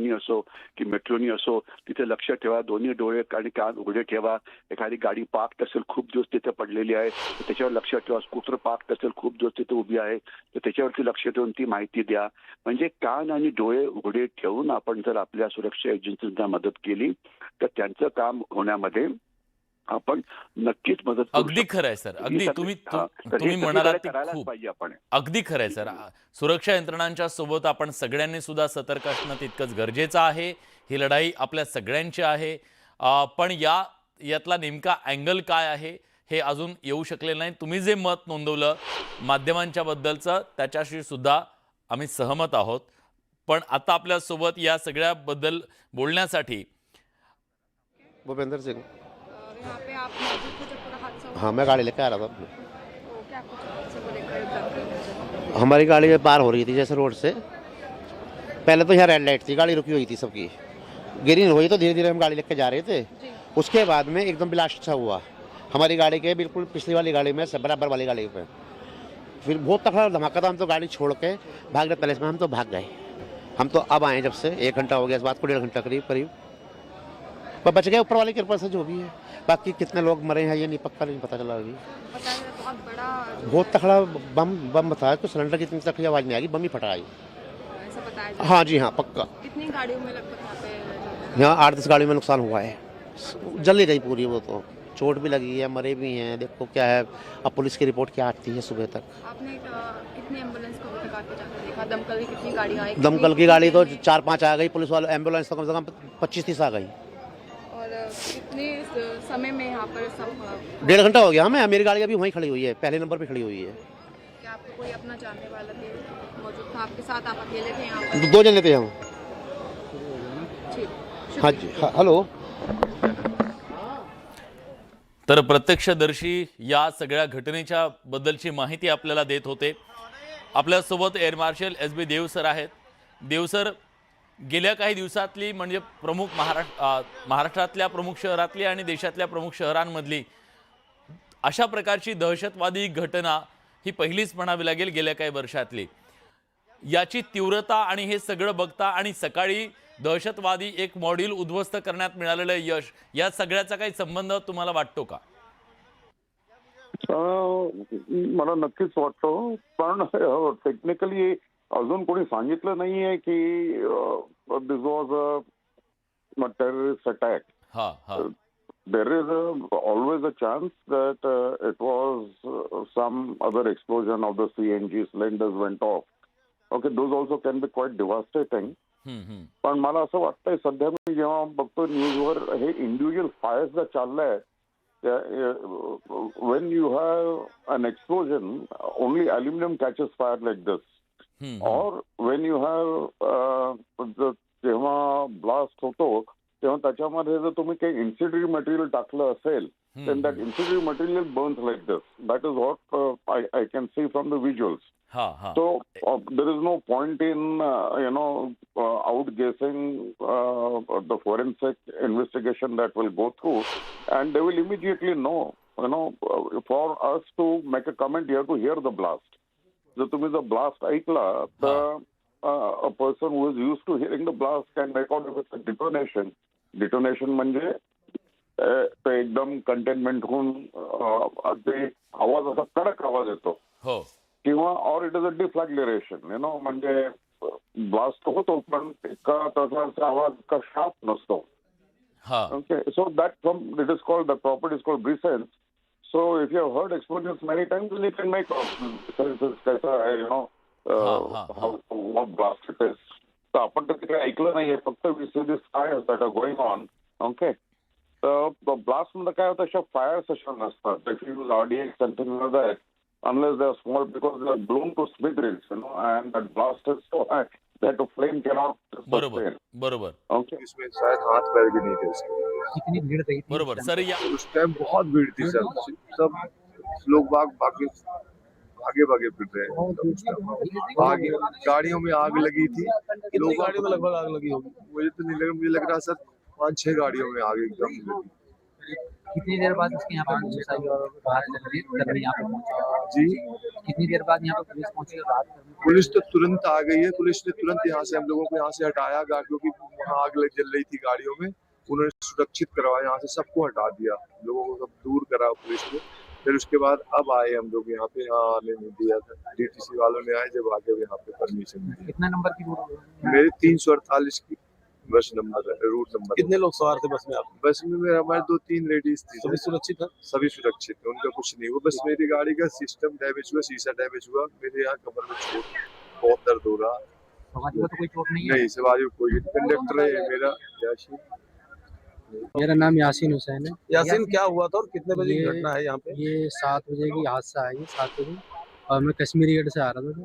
रेल्वेनी असो की मेट्रोनी असो तिथे लक्ष ठेवा दोन्ही डोळे आणि कान उघडे ठेवा. एखादी गाडी पार्क असेल खूप दिवस तिथे पडलेली आहे तर त्याच्यावर लक्ष ठेवा. स्कूटर पार्क असेल खूप दिवस तिथे उभी आहे तर त्याच्यावरती लक्ष ठेवून ती माहिती द्या. म्हणजे कान आणि डोळे उघडे ठेवून आपण जर आपल्या सुरक्षा एजन्सींना मदत केली तर त्यांचं काम होण्यामध्ये आपण नक्कीच मदत करू अगदी. खरं आहे सर. अगदी तुम्ही हा, हे तुम्ही खूप पाहिजे आपण. अगदी खरं आहे सर सुरक्षा यंत्रणांच्या सोबत आपण सगळ्यांनी सुद्धा सतर्क असणं तितकंच गरजेचं आहे. ही लढाई आपल्या सगळ्यांची आहे. पण या यातला नेमका अँगल काय आहे हे अजून येऊ शकले नाही. तुम्ही जे मत नोंदवलं माध्यमांच्या बद्दलचं त्याच्याशी सुद्धा आम्ही सहमत आहोत. पण आता आपल्यासोबत या सगळ्याबद्दल बोलण्यासाठी भूपेंद्र और यहाँ पे आप मौजूद हाँ मैं गाड़ी लेकर आ रहा था तो हमारी गाड़ी में पार हो रही थी जैसे रोड से। पहले तो यहाँ रेड लाइट थी गाड़ी रुकी हुई थी सबकी। ग्रीन हुई तो धीरे धीरे हम गाड़ी लेकर जा रहे थे। जी। उसके बाद में एकदम ब्लास्ट सा हुआ। हमारी गाड़ी के बिल्कुल पिछली वाली गाड़ी में बराबर वाली गाड़ी पे। फिर बहुत तकड़ा धमाका था हम तो गाड़ी छोड़ के भागने पहले में हम तो भाग गए। हम तो अब आए जब से एक घंटा हो गया इस बात को डेढ़ घंटा करीब करीब पर बच गए ऊपर वाले कृपा से जो भी है। बाकी कितने लोग मरे हैं ये नहीं पक्का नहीं पता चला अभी। है बहुत बड़ा बहुत तकड़ा बम बम बताया कि सिलेंडर की इतनी तकड़ी आवाज़ नहीं आएगी बम ही फटा आई हाँ जी हाँ पक्का। कितनी गाड़ियों में लगभग यहाँ आठ दस गाड़ियों में नुकसान हुआ है। जल ही गई पूरी वो तो। चोट भी लगी है मरे भी हैं। देखो क्या है अब पुलिस की रिपोर्ट क्या आती है सुबह तक। आपने कितनी एंबुलेंस को तक देखा? दमकल की कितनी गाड़ी आई? दमकल की गाड़ी तो चार पाँच आ गई पुलिस वाले एंबुलेंस तो कम से कम पच्चीस तीस आ गई। और अ, कितने स- समय में यहाँ पर सब अ, डेढ़ घंटा हो गया। हमें मेरी गाड़ी अभी वहीं खड़ी हुई है। पहले नंबर पे खड़ी हुई है। क्या आपको कोई अपना जानने वाला थे मौजूद था? आपके साथ आप अकेले थे यहाँ पर? दो- दो जने थे हम। ठीक हाँ जी हाँ, हेलो। तर प्रत्यक्षदर्शी या सगळ्या घटनेच्या बद्दलची माहिती आपल्याला देत होते. आपल्यासोबत air marshal S B Dev sir आहेत. देव सर गेल्या काही दिवसातली म्हणजे प्रमुख महाराष्ट्र महाराष्ट्रातल्या प्रमुख शहरातली आणि देशातल्या प्रमुख शहरांमधली अशा प्रकारची दहशतवादी घटना ही पहिलीच म्हणावी लागेल गेल्या काही वर्षातली. याची तीव्रता आणि हे सगळं बघता आणि सकाळी दहशतवादी एक मॉड्यूल उद्ध्वस्त करण्यात मिळालेलं यश या सगळ्याचा काही संबंध तुम्हाला वाटतो का? मला नक्कीच वाटतो पण टेक्निकली अजून कोणी सांगितलं नाहीये की this was a terrorist attack हा हा always a chance that uh, it was uh, some other explosion of the CNG cylinders went off. Okay, those also can be quite devastating. हम्म, हम्म. पण मला असं वाटतंय सध्या मी जेव्हा बघतो न्यूजवर हे इंडिव्हिज्युअल फायर्स जे चाललंय when you have an explosion only aluminium catches fire like this हम्म, और वेन यू हॅव जेव्हा ब्लास्ट होतो तेव्हा त्याच्यामध्ये जर तुम्ही काही इन्सिडरी मटेरियल टाकलं असेल हम्म, then that incendiary material burns like this. That is what uh, I, I can see from the visuals. हा हा So uh, there is no point in uh, you know uh, outguessing uh, the forensic investigation that will go through, and they will immediately know. You know, uh, for us to जर तुम्ही जर blast ऐकला तर used to hearing the blast can make out if it's a detonation. Detonation म्हणजे अ, ते एकदम containment होऊन अ, ते आवाज असा कडक आवाज येतो. हो. किंवा or it is a deflagration you know म्हणजे ब्लास्ट होतो पण इतका तसा आवाज इतका शार्प नसतो. Okay so that from it is called the property is called brisance So if you heard explosions many times you can make त्याचा आहे यु नो हा, हा. वॉट ब्लास्ट इट इज तर आपण तर तिकडे ऐकलं नाहीये फक्त we see this fire that are going on okay तर ब्लास्ट मध्ये काय होतं अशा फायर्स अशा नसतात if you audience something that Unless they're small because they're blown to smithereens, you know, and that blast is so high that the flame cannot बरोबर sustain. बरोबर. Okay. इसमें शायद हाथ पैर भी नहीं थे कितनी भीड़ रही थी बरोबर सर या उस टाइम बहुत भीड़ थी सर। सब लोग बाग भागे भागे भागे फिर रहे। हैं। आगे गाड़ियों में आग लगी थी। कितनी गाड़ियों में लगभग आग लगी होगी? मुझे तो नहीं लगा मुझे लग रहा सर पाँच छह गाड़ियों में आग एकदम लगी। कितनी देर बाद उसके यहाँ पे पुलिस आई और बाहर करने यहाँ पे पहुँचे? जी। कितनी देर बाद यहाँ पे पुलिस पहुँची और करने पुलिस तो तुरंत आ गई है। पुलिस ने तुरंत यहाँ से हम लोगों को यहाँ से हटाया। गाड़ियों की वहाँ आग लग जल रही थी गाड़ियों में। उन्होंने सुरक्षित करवाया। यहाँ से सबको हटा दिया। लोगों को सब दूर करा पुलिस ने फिर उसके बाद अब आए हम लोग यहाँ पे। यहाँ आने नहीं दिया था। डीटीसी वालों ने आए जब आगे यहाँ पे परमिशन कितना नंबर की रोड मेरी तीन सौ अड़तालीस की। बस नंबर रूट नंबर कितने लोग सवार थे बस में आप बस में मेरे हमारे दो तीन लेडीज़ थी। सभी सुरक्षित है? सभी सुरक्षित थे उनका कुछ नहीं हुआ। बस मेरी गाड़ी का सिस्टम डैमेज हुआ शीशा डैमेज हुआ। मेरे यहाँ कमर में चोट बहुत दर्द हो रहा। सवारी को तो कोई चोट नहीं है? नहीं सवारी को कोई कंडक्टर है मेरा याशी मेरा नाम यासीन हुसैन है। यासीन क्या हुआ था और कितने बजे की घटना है यहाँ पे? ये सात बजे की हादसा है ये सात बजे। और मैं कश्मीरी गेट से आ रहा था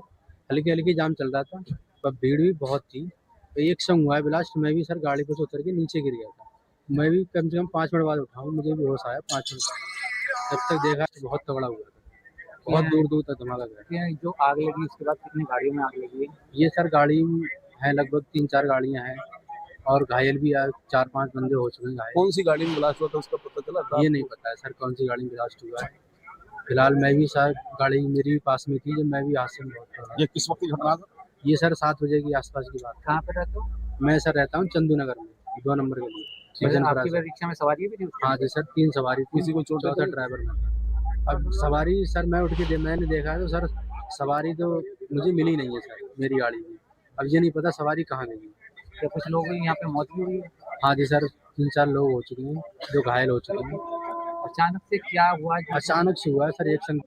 हल्की हल्की जाम चल रहा था। पर भीड़ भी बहुत थी। तो एक संग हुआ है ब्लास्ट मैं भी सर गाड़ी पर से उतर के नीचे गिर गया था। मैं भी कम से कम पाँच मिनट बाद उठाऊँ मुझे भी होश आया पाँच मिनट बाद। जब तक देखा तो बहुत तगड़ा हुआ था। बहुत दूर दूर तक धमाका गया जो आग लगी उसके बाद कितनी गाड़ियों में आग लगी है? ये सर गाड़ी है लगभग तीन चार गाड़ियाँ हैं और घायल भी चार पाँच बंदे हो चुके हैं कौन सी गाड़ी में ब्लास्ट हुआ था उसका पता चला? ये नहीं पता है सर कौन सी गाड़ी में ब्लास्ट हुआ है। फ़िलहाल मैं भी सर गाड़ी मेरी पास में थी जब मैं भी हादसे में बहुत ये किस वक्त की घटना था? ये सर सात बजे की आसपास की बात कहाँ पे रहते हो? मैं सर रहता हूँ चंदू नगर में दो नंबर के लिए। आपकी रिक्शा में सवारी भी थी हाँ जी सर तीन सवारी किसी को चोट चौथा ड्राइवर में अब सवारी सर मैं उठ के दे मैंने देखा तो सर सवारी तो मुझे मिली नहीं है सर मेरी गाड़ी में। अब ये नहीं पता सवारी कहाँ गई। क्या कुछ लोग यहाँ पे मौत भी हुई है? हाँ जी सर तीन चार लोग हो चुके हैं जो घायल हो चुके हैं। अचानक से क्या हुआ? अचानक से हुआ है सर एक संग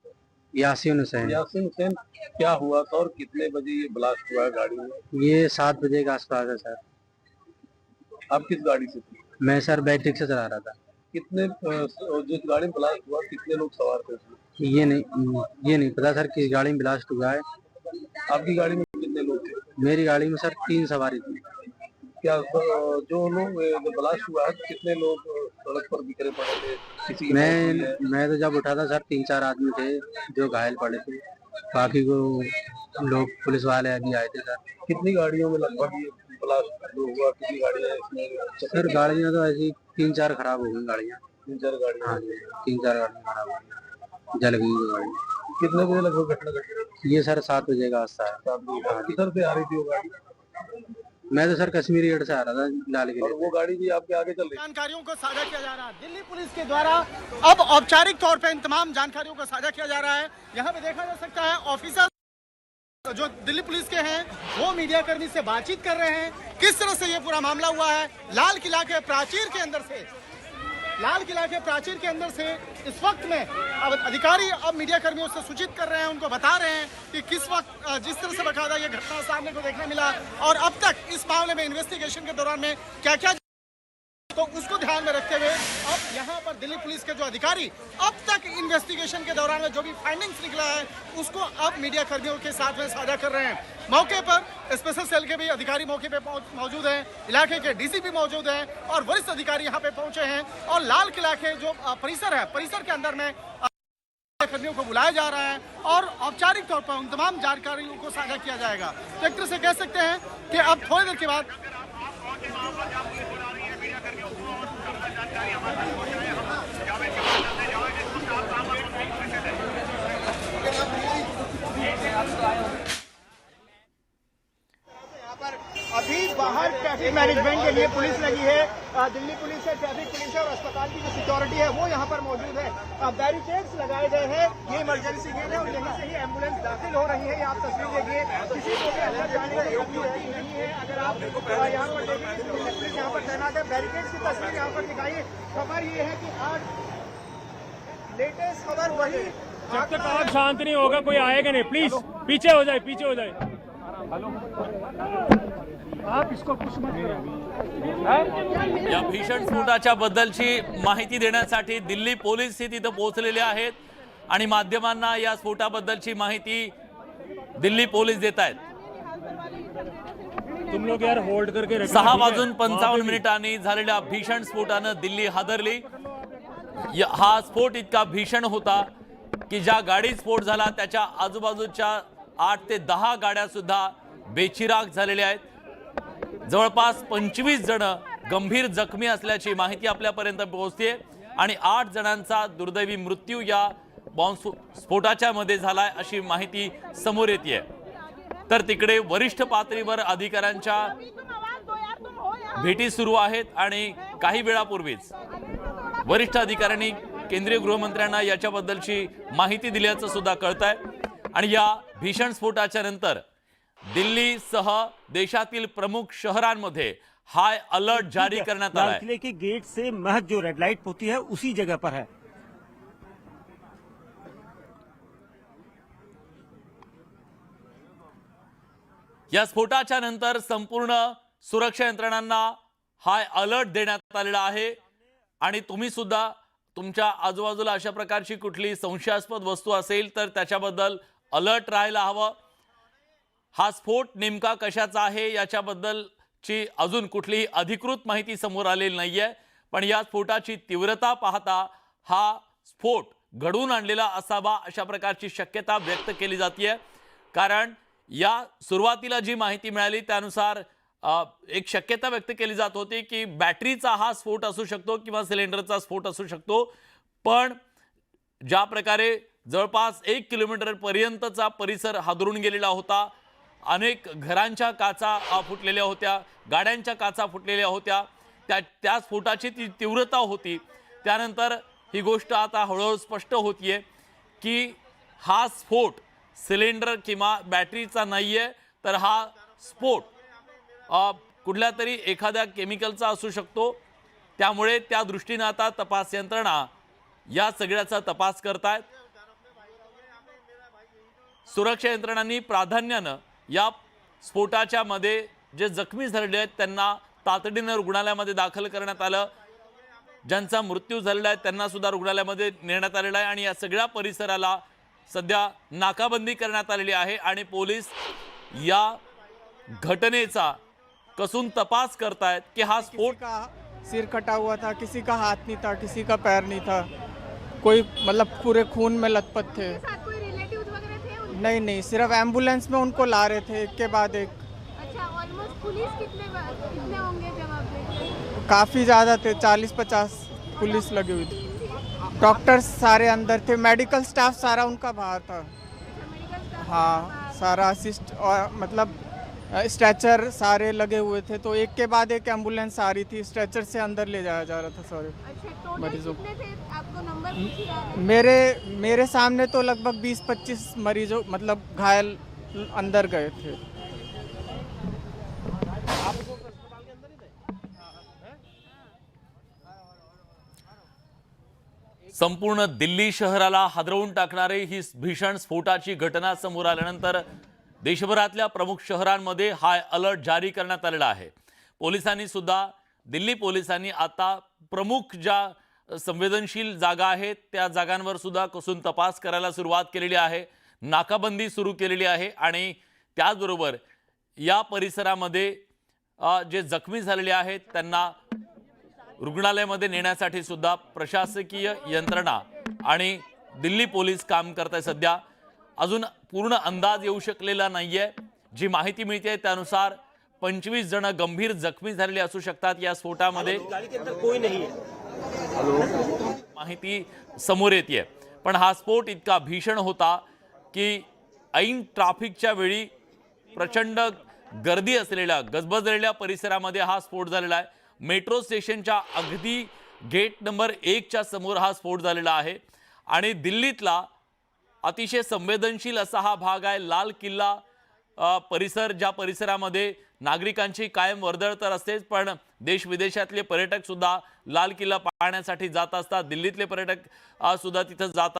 यासीन हुसैन। यासीन हुसैन क्या हुआ था और कितने बजे ये ब्लास्ट हुआ गाड़ी में? ये सात बजे के आसपास है सर। आप किस गाड़ी से थे? मैं सर बैटरी रिक्शा चला रहा था। कितने जिस गाड़ी में ब्लास्ट हुआ कितने लोग सवार थे उसमें? ये नहीं ये नहीं पता सर किस गाड़ी में ब्लास्ट हुआ है। आपकी गाड़ी में कितने लोग थे? मेरी गाड़ी में सर तीन सवारी थी। क्या जो लोग ब्लास्ट हुआ है कितने लोग सड़क पर बिखरे पड़े थे किसी? मैं मैं तो जब उठा था सर तीन चार आदमी थे जो घायल पड़े थे। बाकी को लोग पुलिस वाले अभी आए थे सर। कितनी गाड़ियों में लगभग ये ब्लास्ट हुआ? कितनी गाड़ियाँ इसमें सर गाड़ियाँ तो ऐसी तीन चार खराब हो गई गाड़ियाँ। तीन चार गाड़ियाँ। हाँ जी तीन चार गाड़ियाँ खराब हो गई। जल गई गाड़ी। कितने बजे लगभग घटना घटी? ये सर सात बजे का हादसा है। किधर से आ रही थी वो गाड़ी? मैं तो सर कश्मीरी गेट से आ रहा था लाल और किले वो गाड़ी भी आपके आगे चल रही जानकारियों को साझा किया जा रहा है। दिल्ली पुलिस के द्वारा अब औपचारिक तौर पर इन तमाम जानकारियों को साझा किया जा रहा है। यहाँ पे देखा जा सकता है ऑफिसर जो दिल्ली पुलिस के हैं वो मीडिया कर्मी से बातचीत कर रहे हैं। किस तरह से ये पूरा मामला हुआ है? लाल किला के प्राचीर के अंदर से लाल किला के प्राचीर के अंदर से इस वक्त में अब अधिकारी, अब मीडिया कर्मियों से सूचित कर रहे हैं, उनको बता रहे हैं कि किस वक्त जिस तरह से बकायदा ये घटना सामने को देखने मिला और अब तक इस मामले में इन्वेस्टिगेशन के दौरान में क्या क्या तो उसको ध्यान में रखते हुए अब यहाँ पर दिल्ली पुलिस के जो अधिकारी अब तक इन्वेस्टिगेशन के दौरान में जो भी फाइंडिंग्स निकला है, उसको अब मीडिया कर्मियों के साथ में साझा कर रहे हैं। मौके पर स्पेशल सेल के भी अधिकारी मौके पे मौजूद हैं, इलाके के डीसीपी मौजूद हैं और वरिष्ठ अधिकारी यहाँ पे पहुँचे हैं और लाल किला के जो परिसर है, परिसर के अंदर में कर्मियों को बुलाया जा रहा है और औपचारिक तौर पर उन तमाम जानकारियों को साझा किया जाएगा। तरह से कह सकते हैं कि अब थोड़ी देर के बाद গাড়ি আমার बाहर ट्रैफ़िक मैनेजमेंट के लिए पुलिस लगी है। दिल्ली पुलिस है ट्रैफ़िक पुलिस है और अस्पताल की जो सिक्योरिटी है वो यहाँ पर मौजूद है। बैरिकेड्स लगाए गए हैं ये इमरजेंसी गेट है और यहीं से ही एंबुलेंस दाखिल हो रही है। ये आप तस्वीर देखिए किसी को भी अंदर जाने की नहीं है। अगर आप यहाँ पर देखिए पुलिस यहाँ पर तैनात है बैरिकेड्स की तस्वीर यहाँ पर दिखाई खबर ये है कि आज लेटेस्ट खबर वही जब तक आग शांत नहीं होगा कोई आएगा नहीं। प्लीज़ पीछे हो जाए पीछे हो जाए। या भीषण स्फोटाच्या बद्दलची माहिती देण्यासाठी दिल्ली पोलीस हे तिथं पोहोचलेले आहेत आणि माध्यमांना या स्फोटाबद्दलची माहिती दिल्ली पोलीस देत आहेत तुम लोग यार होल्ड करके रखना, सहा है? वाजून पंचावन्न। मिनिटांनी झालेल्या भीषण स्फोटानं दिल्ली हादरली या- हा स्फोट इतका भीषण होता की ज्या गाडीत स्फोट झाला त्याच्या आजूबाजूच्या आठ ते दहा गाड्या सुद्धा बेचिराग झालेल्या आहेत जवळपास पंचवीस जण गंभीर जखमी असल्याची माहिती आपल्यापर्यंत पोहोचते आणि आठ जणांचा दुर्दैवी मृत्यू या बॉम्ब स्फोटाच्या मध्ये झालाय अशी माहिती समोर येते तर तिकडे वरिष्ठ पातळीवर अधिकाऱ्यांच्या भेटी सुरू आहेत आणि काही वेळापूर्वीच वरिष्ठ अधिकाऱ्यांनी केंद्रीय गृहमंत्र्यांना याच्याबद्दलची माहिती दिल्याचं सुद्धा कळत आहे आणि या भीषण स्फोटाच्या नंतर दिल्लीसह देशातील प्रमुख शहरांमध्ये हाय अलर्ट जारी करण्यात आला किले के गेट से महज जो रेड लाइट होती है उसी जगह पर है। या स्फोटाच्या नंतर संपूर्ण सुरक्षा यंत्रणांना हाय अलर्ट देण्यात आलेला आहे. आणि तुम्ही सुद्धा तुमच्या आजूबाजूला अशा प्रकारची कुठली संशयास्पद वस्तू असेल तर त्याच्याबद्दल अलर्ट राहायला हवं. हा स्फोट नेमका कशाचा आहे याच्याबद्दलची अजून कुठलीही अधिकृत माहिती समोर आलेली नाही आहे पण या स्फोटाची तीव्रता पाहता हा स्फोट घडवून आणलेला असावा अशा प्रकारची शक्यता व्यक्त केली जाते कारण या सुरुवातीला जी माहिती मिळाली त्यानुसार एक शक्यता व्यक्त केली जात होती की बॅटरीचा हा स्फोट असू शकतो किंवा सिलेंडरचा स्फोट असू शकतो. पण ज्या प्रकारे जवळपास एक किलोमीटरपर्यंतचा परिसर हादरून गेलेला होता अनेक घरांच्या काचा फुटलेल्या होत्या गाड्यांच्या काचा फुटलेल्या होत्या. त्या त्या स्फोटाची ती तीव्रता होती. त्यानंतर ही गोष्ट आता हळूहळू स्पष्ट होतीये की हा स्फोट सिलेंडर किंवा बॅटरीचा नाही आहे तर हा स्फोट कुठल्या तरी एखाद्या केमिकलचा असू शकतो. त्यामुळे त्या दृष्टीनं आता तपास यंत्रणा या सगळ्याचा तपास करतायत. सुरक्षा यंत्रणांनी प्राधान्यानं या स्फोटाच्या मध्ये जे जखमी झालेले आहेत त्यांना तातडीनं रुग्णालयामध्ये दाखल करण्यात आलं. ज्यांचा मृत्यू झालेला आहे त्यांना सुद्धा रुग्णालयामध्ये नेण्यात आलेला आहे. आणि या सगळ्या परिसराला सध्या नाकाबंदी करण्यात आलेली आहे. आणि पोलीस या घटनेचा कसून तपास करतायत की हा स्फोट सिर कटा हुआ था किसी का हाथ नहीं था किसी का पैर नहीं था। कोई मतलब पूरे खून में लथपथ थे। नहीं नहीं सिर्फ़ एंबुलेंस में उनको ला रहे थे एक के बाद एक। अच्छा ऑलमोस्ट पुलिस कितने कितने होंगे जवाब काफ़ी ज़्यादा थे चालीस पचास पुलिस लगी हुई थी। डॉक्टर्स सारे अंदर थे मेडिकल स्टाफ सारा उनका बाहर था। हाँ सारा असिस्ट और मतलब स्ट्रेचर सारे लगे हुए थे तो एक के बाद एक एम्बुलेंस आ रही थी स्ट्रेचर से अंदर ले जाया जा रहा था सॉरी मरीजों कितने थे? आपको नंबर पूछ रहा है मेरे मेरे सामने तो लगभग 20-25 मरीजों मतलब घायल अंदर गए थे। संपूर्ण दिल्ली शहराला हादरवून टाकणारी ही भीषण स्फोटाची घटना समोर आल्यानंतर देशभरातल्या प्रमुख शहरांमध्ये हाय अलर्ट जारी करण्यात आलेला आहे. पोलिसांनी सुद्धा दिल्ली पोलिसांनी आता प्रमुख ज्या संवेदनशील जागा आहेत त्या जागांवर सुद्धा कसून तपास करायला सुरुवात केलेली आहे. नाकाबंदी सुरू केलेली आहे आणि त्याचबरोबर या परिसरामध्ये जे जखमी झालेले आहेत त्यांना रुग्णालयामध्ये नेण्यासाठी सुद्धा प्रशासकीय यंत्रणा आणि दिल्ली पोलीस काम करत आहे सध्या. अजून पूर्ण अंदाज येऊ शकलेला नाहीये. जी माहिती मिळते त्यानुसार पंचवीस जण गंभीर जखमी झालेले असू शकतात या स्फोटामध्ये. कोई नहीं है माहिती समोर येते पण हा स्फोट इतका भीषण होता की ऐन ट्रॅफिकच्या वेळी प्रचंड गर्दी असलेल्या गजबजलेल्या परिसरामध्ये हा स्फोट झालेला आहे. मेट्रो स्टेशनच्या अगदी गेट नंबर एकच्या समोर हा स्फोट झालेला आहे. आणि दिल्लीतला अतिशय संवेदनशील असा हा भाग आहे. लाल किल्ला परिसर ज्या परिसरामध्ये नागरिकांची कायम वर्दळ तर असतेच पण देश विदेशातले पर्यटकसुद्धा लाल किल्ला पाहण्यासाठी जात असतात. दिल्लीतले पर्यटक सुद्धा तिथं जात